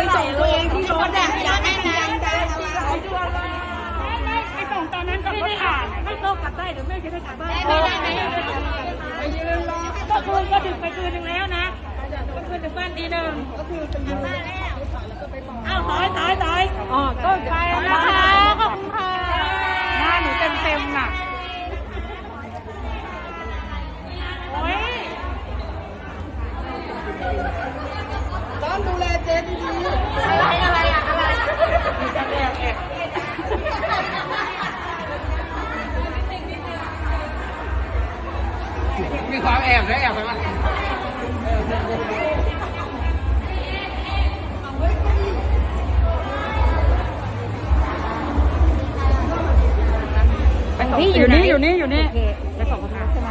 ไปส่งตัวเองที่รถแดดอยากให้น้ำใจไปส่งตอนนั้นก็ไม่ได้นให้โตกลับได้หรือไม่จะได้กลับบ้านได้ไหมไปยืนรอก็คือก็ถึงไปคืนหนึ่งแล้วนะก็คือถึงบ้านดีหนึ่งก็คือถึงบ้านแล้วอ้าวตายตายตายอ๋อก็ มีความแอบด้วยแอบไปมั้ยพี่อยู่นี่อยู่นี่อยู่นี่ไปส่งคนนั้นใช่ไหม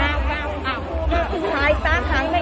อ้าวอ้าวอ้าวถ่ายตาถ่ายไป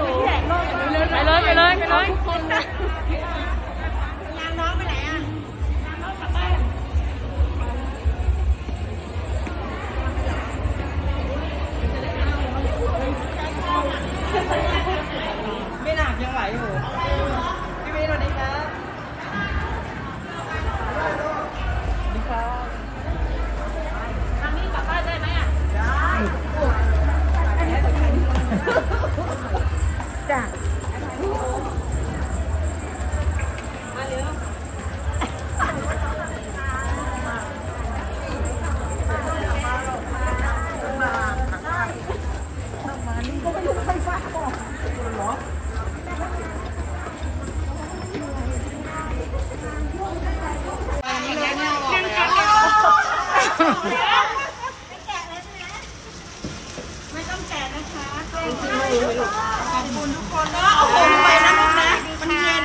ไปนะลูกนะมันเย็น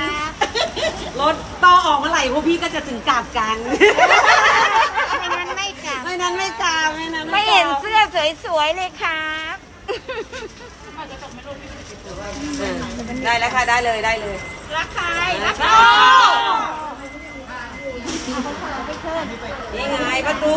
รถต่อออกเมื่อไหร่พวกพี่ก็จะถึงกลับกันไม่นั้นไม่กลับไม่นั้นไม่กลับไม่นั้นไม่เห็นเสื้อสวยๆเลยครับได้แล้วค่ะได้เลยได้เลย รักใครรักนี่ไงประตู